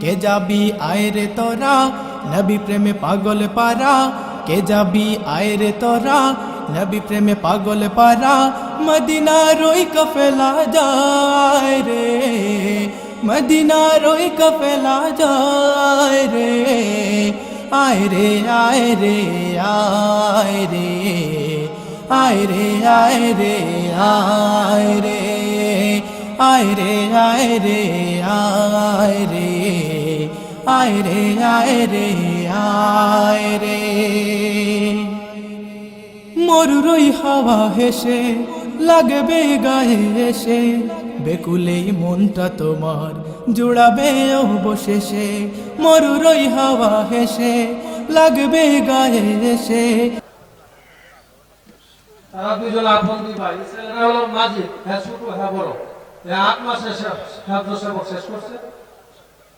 কে যাবি আয় রে তোরা? নবী প্রেমে পাগল পারা। কে যাবি আয় রে তোরা? নবী প্রেমে পাগল পারা। মদিনা রই কফেলা যায় রে। মদিনা রই কফেলা যায় রে। আয় রে আয় রে আয় রে। আয় রে আয় রে আয় রে। আয় রে আয় রে আয় রে। আয় রে আয় রে আয় রে। মরুরই হাওয়া হেসে, লাগবে গায়ে এসে বেকুলেই মনটা তোমার জুড়াবে অবশেষে। মরুরই হাওয়া হেসে, লাগবে গায়ে এসে। তারা দুজন আপন দুই ভাই ছেলেরা হলো মাঝি হ্যাঁ ছোট হ্যাঁ বড়। হ্যাঁ আট মাসে সাধ্য সেবক শেষ করছে।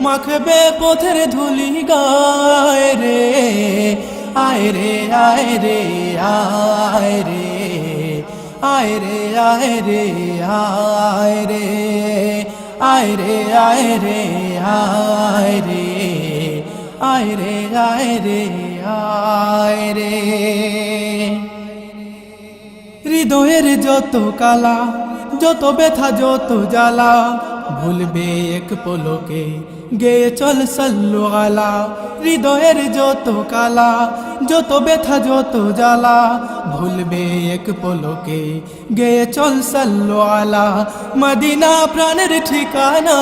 মাখবে পথের ধুলি গায় রে। আয় রে আয় রে আয় রে। আয় রে আয় রে আয় রে। আয় রে আয় রে আয় রে। আয় রে আয় রে আয় রে। হৃদয়ের যত কালা, যত ব্যথা, যত জ্বালা, ভুলবে এক পলকে গেয়ে চল সল্লু আলা, হৃদয়ের যত কালা, যত ব্যথা, যত জ্বালা, ভুলবে এক পলকে। গেয়ে চল সল্লু আলা, মদিনা প্রাণের ঠিকানা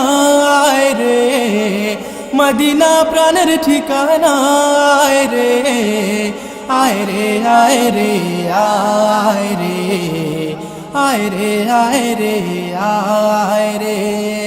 রে, মদিনা প্রাণের ঠিকানা রে, আয় রে আয় রে আয় রে আয় রে আয় রে আয় রে।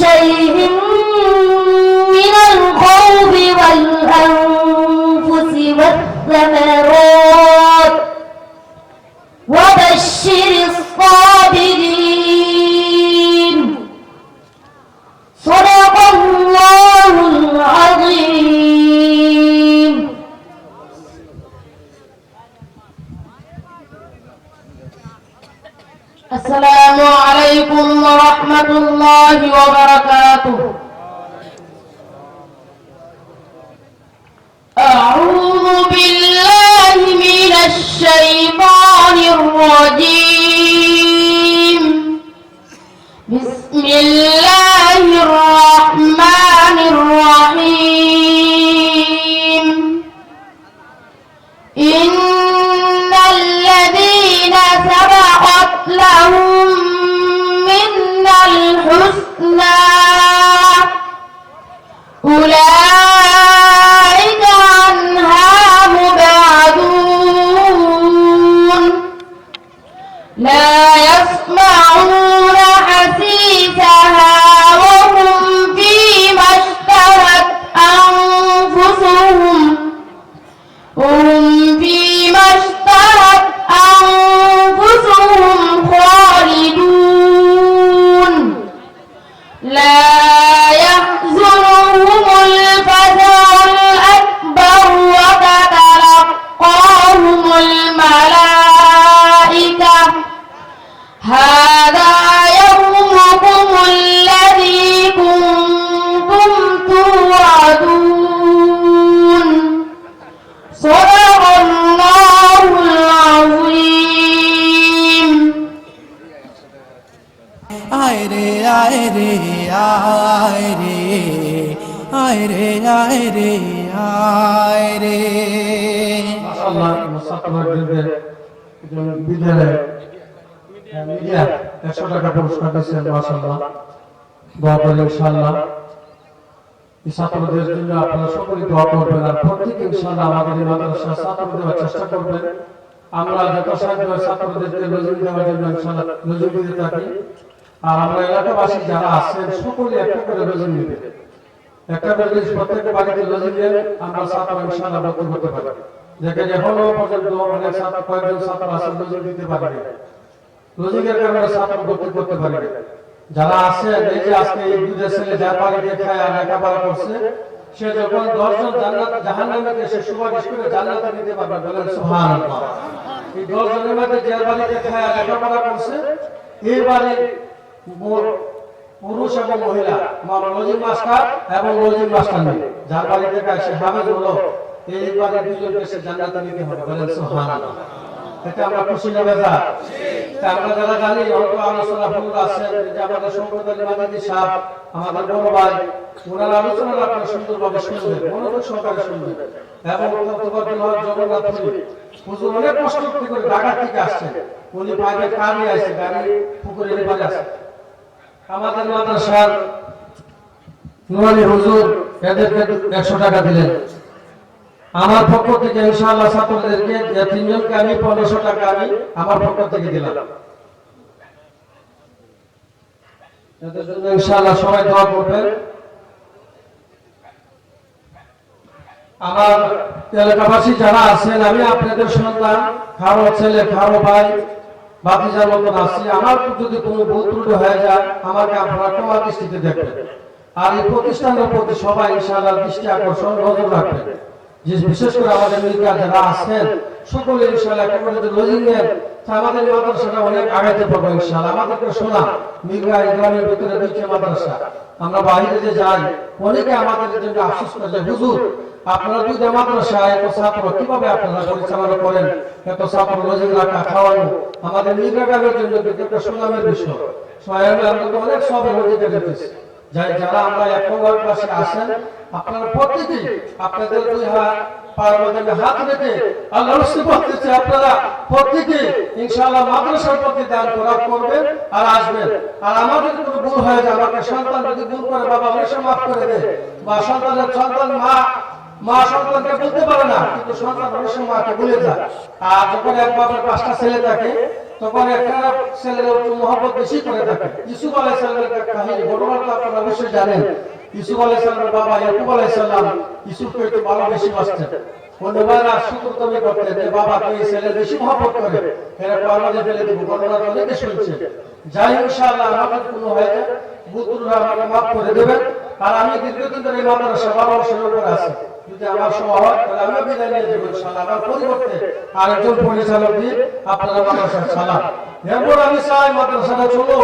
بشيء من الخوف والأنفس والثمرات الله وبركاته. أعوذ بالله من الشيطان الرجيم. আয় রে আয় রে আয় রে আয় রে আয় রে আয় রে। আমরা আর আমরা এলাকাবাসী যারা আছেন, সকলে একটা করে নজর নিবে একটা করে যদি প্রত্যেক বাড়িতে নজর দেন, আমরা ছাত্র ইনশাআল্লাহ ভর্তি করতে পারি। দেখেন, এখনও পর্যন্ত অনেক ছাত্র, কয়েকজন ছাত্র আছে নজর দিতে পারে না লজিকের কারণে ছাত্র ভর্তি করতে পারে যারা আছে এই যে আজকে এই দুধে ছেলে যা বাড়িতে খায় আর লেখাপড়া করছে, সে যখন দশজন জান্নাত জাহান্নামে সে সুপারিশ করে জান্নাতে নিতে পারবে, বলেন সুবহানাল্লাহ। এই দশ জনের মধ্যে যে বাড়িতে খায় আর লেখাপড়া করছে, এই বাড়ির পুরুষ এবং মহিলা লজিক মাস্টার এবং লজিক মাস্টার। নেই যার বাড়িতে সে হাফেজ হলো এই বাড়ির দুজনকে সে জান্নাতে নিতে হবে বলেন সুবহানাল্লাহ। এটা আমরা খুশি না আমরা যারা জানি, অল্প আলোচনা ফুল আছে আমাদের সম্প্রদায়ের মাদাদি সাহেব আমাদের বড় ভাই, ওনার আলোচনা আপনারা সুন্দরভাবে শুনবেন মনোযোগ সহকারে শুনবেন এবং তত্ত্বাবধান হওয়ার জগন্নাথ পুরী। হুজুর অনেক কষ্ট করে ঢাকা থেকে আসছেন। উনি পাইপে কার আসছে, গাড়ি পুকুরে নেপালে আসছে। আমাদের মাদ্রাসার নুরানি হুজুর এদেরকে একশো টাকা দিলেন। আমার পক্ষ থেকে ইনশাআল্লাহ ছাত্রদেরকে তিনজনকে আমি পনেরোশো টাকা আমি আমার পক্ষ থেকে দিলাম। ইনশাআল্লাহ সবাই দোয়া করবেন। আমার এলাকাবাসী যারা আছেন, আমি আপনাদের সন্তান, খারো ছেলে, খারো ভাই বাতিজার মতন আসছি আমার যদি কোনো ভুল ত্রুটি হয়ে যায়, আমাকে আপনারা ক্ষমা দৃষ্টিতে দেখবেন আর এই প্রতিষ্ঠানের প্রতি সবাই ইনশাআল্লাহ দৃষ্টি আকর্ষণ, নজর রাখবেন যে বিশেষ করে আমাদের মিলকা যারা আছেন, সকলে ইনশাআল্লাহ কেমন যদি লজিং নেন আমাদের মাদ্রাসাটা অনেক আগাইতে পারব ইনশাআল্লাহ। আমাদেরকে শোনা এই গ্রামের ভিতরে দুইটা মাদ্রাসা। আমরা বাইরে যে যাই, অনেকে আমাদের জন্য আফসোস করে যে, হুজুর, আপনারা দুইটা মাদ্রাসা এত ছাত্র, কীভাবে আপনারা পরিচালনা করেন? এত ছাত্র রোজের রাখা, খাওয়ানো, আমাদের মিলকা জন্য একটা সুনামের বিষয়। সহায়ক আমরা অনেক সব যেতেছি যাই, যারা আমরা পাশে ক্লাসে আসেন, আপনারা প্রত্যেকেই আপনাদের দুই হাত আর আসবেন। আর আমাদের কোনো ভুল যায় আমাকে সন্তান যদি ভুল করে, বাবা অনেক মাফ করে দেয়। বা সন্তানের সন্তান মা মা সন্তানকে বলতে পারে না, কিন্তু সন্তান অনেক মাকে ভুলে যায়। আর যখন এক বাবার পাঁচটা ছেলে তখন একটা ছেলের বেশি জানেন। ইসুফ আলাইহিস সালামের বাবা ইয়াকুব আলাইহিস সালাম ইসুফকে একটু ভালো বেশি অন্যবারা শুক্র তুমি করতেন, যে বাবা তুই ছেলে বেশি মহব্বত করে। এরা কর্মজে ফেলে দেবো ঘটনা অনেকে শুনছে। যাই ইনশাআল্লাহ আমাদের কোনো হয়ে যায় আমাকে মাফ করে দেবেন। আর আমি দীর্ঘদিন ধরে এই মাদ্রাসা বাবা অবসরের আছি। যদি আমার সময় হয়, তাহলে আমি বিদায় নিয়ে যাব, ইনশাআল্লাহ। আমার পরিবর্তে আরেকজন পরিচালক দিয়ে আপনারা মাদ্রাসা চালান এরপর আমি চাই মাদ্রাসাটা চলো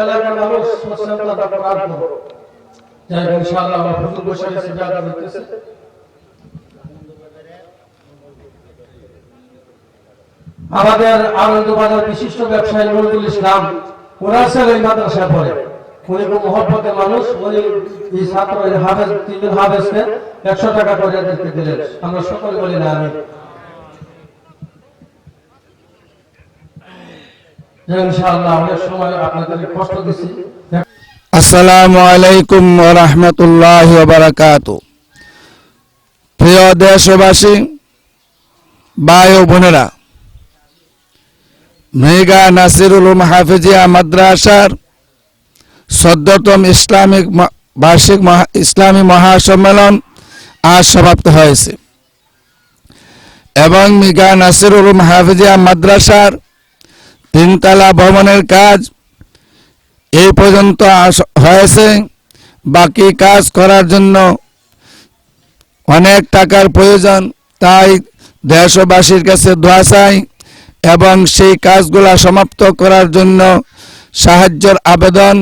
এলাকার মানুষ সচেতনতা করার আমাদের আনন্দবাজার বিশিষ্ট ব্যবসায়ী নজরুল ইসলাম মাদ্রাসায় পড়ে। উনি মহব্বতের মানুষ, উনি এই ছাত্র হাফেজ, তিনজন হাফেজকে একশো টাকা করে এদেরকে দিলেন। আমরা সকলে বলি না আমি ইনশাআল্লাহ অনেক সময় আপনাদের কষ্ট দিছি আসসালামু আলাইকুম রহমতুল্লাহ বারাকাত প্রিয় দেশবাসী, ভাই ও বোনেরা মেঘা নাসিরুল হাফিজিয়া মাদ্রাসার সদ্যতম ইসলামিক বার্ষিক ইসলামী মহাসম্মেলন আজ সমাপ্ত হয়েছে। এবং মিগা নাসিরুল হাফিজিয়া মাদ্রাসার তিনতলা ভবনের কাজ এই পর্যন্ত হয়েছে। বাকি কাজ করার জন্য অনেক টাকার প্রয়োজন, তাই দেশবাসীর কাছে দোয়া চাই এবং সেই কাজগুলা সমাপ্ত করার জন্য সাহায্যের আবেদন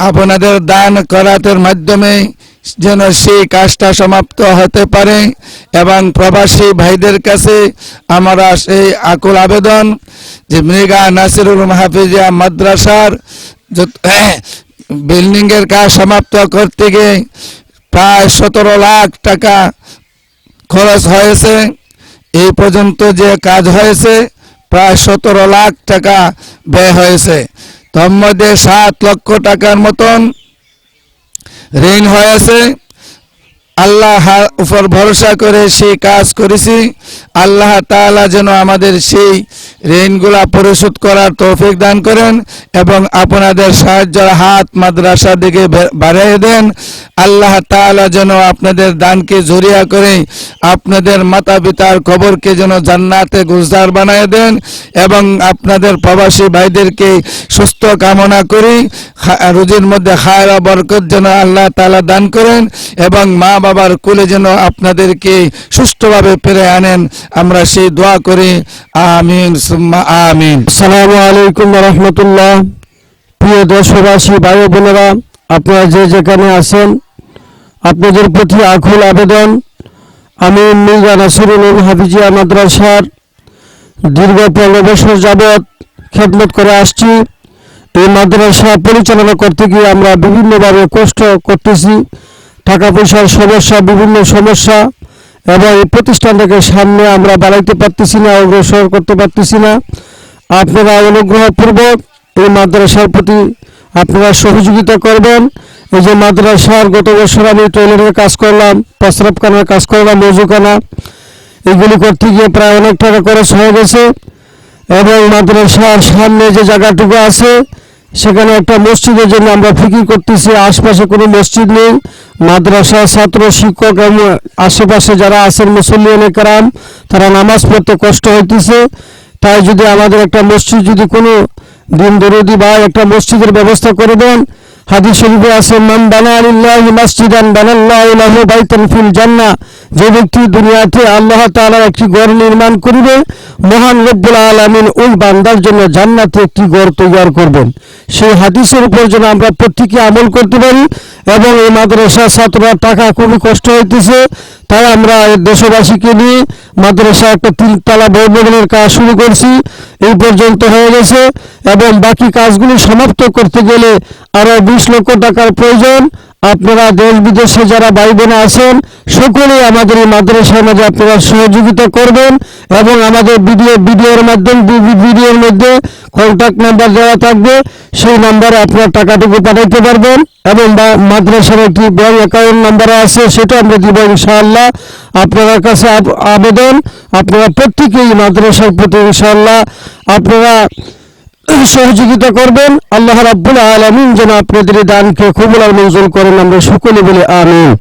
আপনাদের দান করাতের মাধ্যমে যেন সেই কাজটা সমাপ্ত হতে পারে এবং প্রবাসী ভাইদের কাছে আমরা সেই আকুল আবেদন যে মৃগা নাসিরুল মাহফিজিয়া মাদ্রাসার বিল্ডিংয়ের কাজ সমাপ্ত করতে গিয়ে প্রায় সতেরো লাখ টাকা খরচ হয়েছে। এই পর্যন্ত যে কাজ হয়েছে, প্রায় সতেরো লাখ টাকা ব্যয় হয়েছে। তার মধ্যে সাত লক্ষ টাকার মতন ঋণ হয়েছে। আল্লাহ উপর ভরসা করে সেই কাজ করেছি। আল্লাহ তাআলা যেন আমাদের সেই ঋণগুলা পরিশোধ করার তৌফিক দান করেন এবং আপনাদের সাহায্যের হাত মাদ্রাসার দিকে বাড়িয়ে দেন। আল্লাহ তাআলা যেন আপনাদের দানকে জরিয়া করে আপনাদের মাতা পিতার কবরকে যেন জান্নাতে গুজদার বানায় দেন এবং আপনাদের প্রবাসী ভাইদেরকে সুস্থ কামনা করি। রুজির মধ্যে খায়রা বরকত যেন আল্লাহ তাআলা দান করেন এবং মা বাবার কোলে যেন আপনাদেরকে সুষ্ঠুভাবে ফিরে আনেন, আমরা সেই দোয়া করি। আমিন আমিন। আসসালামু আলাইকুম রহমতুল্লাহ। প্রিয় দেশবাসী ভাই বোনেরা আপনারা যে যেখানে আছেন, আপনাদের প্রতি আকুল আবেদন। আমি মির্জা নাসিরুল হাফিজিয়া মাদ্রাসার দীর্ঘ পনেরো বছর যাবৎ খেদমত করে আসছি। এই মাদ্রাসা পরিচালনা করতে গিয়ে আমরা বিভিন্নভাবে কষ্ট করতেছি। টাকা পয়সার সমস্যা, বিভিন্ন সমস্যা এবং এই প্রতিষ্ঠানটাকে সামনে আমরা বাড়াইতে পারতেছি না, অগ্রসর করতে পারতেছি না। আপনারা অনুগ্রহপূর্বক এই মাদ্রাসার প্রতি আপনারা সহযোগিতা করবেন। এই যে মাদ্রাসার গত বছর আমি টয়লেটের কাজ করলাম প্রস্রাবখানার কাজ করলাম, মজুখানা। এগুলি করতে গিয়ে প্রায় অনেক টাকা খরচ হয়ে গেছে। এবং মাদ্রাসার সামনে যে জায়গাটুকু আছে সেখানে একটা মসজিদের জন্য আমরা ফিকির করতেছি, আশপাশে কোনো মসজিদ নেই। মাদ্রাসা, ছাত্র, শিক্ষক, এবং আশেপাশে যারা আছেন মুসল্লি কারাম তারা নামাজ পড়তে কষ্ট হইতেছে। তাই যদি আমাদের একটা মসজিদ, যদি কোনো দিন দরদি বা একটা মসজিদের ব্যবস্থা করে দেন। হাদিস শরীফে আছে, মান বানা আলিল্লাহি মাসজিদান বানাল্লাহু লাহু বাইতান ফিল জান্নাহ। যে ব্যক্তি দুনিয়াতে আল্লাহ তাআলার একটি ঘর নির্মাণ করবে, মহান রব্বুল আলামিন ওই বান্দার জন্য জান্নাতে একটি ঘর তৈরি করবেন। সেই হাদিসের উপর যেন আমরা প্রত্যেকে আমল করতে পারি এবং এই মাদ্রাসা ছাত্ররা টাকা খুবই কষ্ট হইতেছে, তাই আমরা দেশবাসীকে নিয়ে মাদ্রাসা একটা তিনতলা ভবনের কাজ শুরু করছি, এই পর্যন্ত হয়ে গেছে এবং বাকি কাজগুলি সমাপ্ত করতে গেলে আরও বিশ লক্ষ টাকার প্রয়োজন আপনারা দেশ বিদেশে যারা ভাই বোন আছেন, সকলেই আমাদের এই মাদ্রাসার মাঝে আপনারা সহযোগিতা করবেন এবং আমাদের ভিডিও ভিডিওর মাধ্যমে ভিডিওর মধ্যে কন্ট্যাক্ট নাম্বার দেওয়া থাকবে। সেই নাম্বারে আপনারা টাকাটুকু পাঠাইতে পারবেন এবং মাদ্রাসার একটি ব্যাঙ্ক অ্যাকাউন্ট নাম্বার আছে, সেটা আমরা দিব ইনশাআল্লাহ। আপনার কাছে আবেদন, আপনারা প্রত্যেকেই মাদ্রাসার প্রতি ইনশাআল্লাহ। আপনারা সহযোগিতা করবেন। আল্লাহ রাব্বুল আলমিন যেন আপনাদের দানকে কবুল মঞ্জুর করেন, আমরা সকলে বলে আমিন।